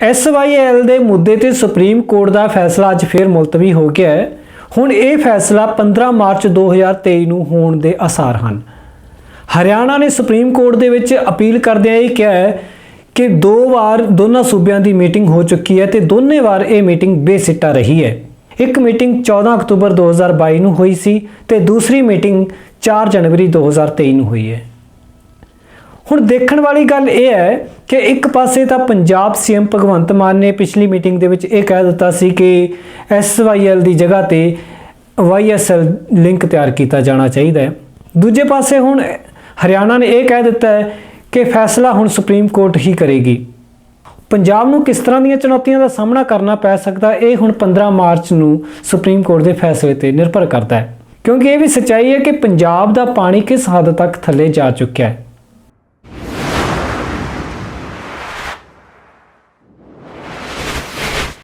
SYL ਦੇ ਮੁੱਦੇ ਤੇ ਸੁਪਰੀਮ ਕੋਰਟ ਦਾ ਫੈਸਲਾ ਅੱਜ ਫੇਰ ਮੁਲਤਵੀ ਹੋ ਗਿਆ ਹੈ। ਹੁਣ ਇਹ ਫੈਸਲਾ 15 ਮਾਰਚ 2023 ਨੂੰ ਹੋਣ ਦੇ ਆਸਾਰ ਹਨ। ਹਰਿਆਣਾ ਨੇ ਸੁਪਰੀਮ ਕੋਰਟ ਦੇ ਵਿੱਚ ਅਪੀਲ ਕਰਦਿਆਂ ਇਹ ਕਿਹਾ ਹੈ ਕਿ ਦੋ ਵਾਰ ਦੋਨਾਂ ਸੂਬਿਆਂ ਦੀ ਮੀਟਿੰਗ ਹੋ ਚੁੱਕੀ ਹੈ ਤੇ ਦੋਨੇ ਵਾਰ ਇਹ ਮੀਟਿੰਗ ਬੇਸਿੱਟਾ ਰਹੀ ਹੈ। ਇੱਕ ਮੀਟਿੰਗ 14 ਅਕਤੂਬਰ 2022 ਨੂੰ ਹੋਈ ਸੀ ਤੇ ਦੂਸਰੀ ਮੀਟਿੰਗ 4 ਜਨਵਰੀ 2023 ਨੂੰ ਹੋਈ ਹੈ। ਹੁਣ ਦੇਖਣ ਵਾਲੀ ਗੱਲ ਇਹ ਹੈ ਕਿ ਇੱਕ ਪਾਸੇ ਤਾਂ ਪੰਜਾਬ ਸੀਐਮ ਭਗਵੰਤ ਮਾਨ ਨੇ ਪਿਛਲੀ ਮੀਟਿੰਗ ਦੇ ਵਿੱਚ ਇਹ ਕਹਿ ਦਿੱਤਾ ਸੀ ਕਿ ਐਸਵਾਈਐਲ ਦੀ ਜਗ੍ਹਾ ਤੇ ਵਾਈਐਸਐਲ ਲਿੰਕ ਤਿਆਰ ਕੀਤਾ ਜਾਣਾ ਚਾਹੀਦਾ ਹੈ। ਦੂਜੇ ਪਾਸੇ ਹੁਣ ਹਰਿਆਣਾ ਨੇ ਇਹ ਕਹਿ ਦਿੱਤਾ ਹੈ ਕਿ ਫੈਸਲਾ ਹੁਣ ਸੁਪਰੀਮ ਕੋਰਟ ਹੀ ਕਰੇਗੀ। ਪੰਜਾਬ ਨੂੰ ਕਿਸ ਤਰ੍ਹਾਂ ਦੀਆਂ ਚੁਣੌਤੀਆਂ ਦਾ ਸਾਹਮਣਾ ਕਰਨਾ ਪੈ ਸਕਦਾ, ਇਹ ਹੁਣ 15 ਮਾਰਚ ਨੂੰ ਸੁਪਰੀਮ ਕੋਰਟ ਦੇ ਫੈਸਲੇ ਤੇ ਨਿਰਭਰ ਕਰਦਾ ਹੈ। ਕਿਉਂਕਿ ਇਹ ਵੀ ਸੱਚਾਈ ਹੈ ਕਿ ਪੰਜਾਬ ਦਾ ਪਾਣੀ ਕਿਸ ਹੱਦ ਤੱਕ ਥੱਲੇ ਜਾ ਚੁੱਕਿਆ ਹੈ।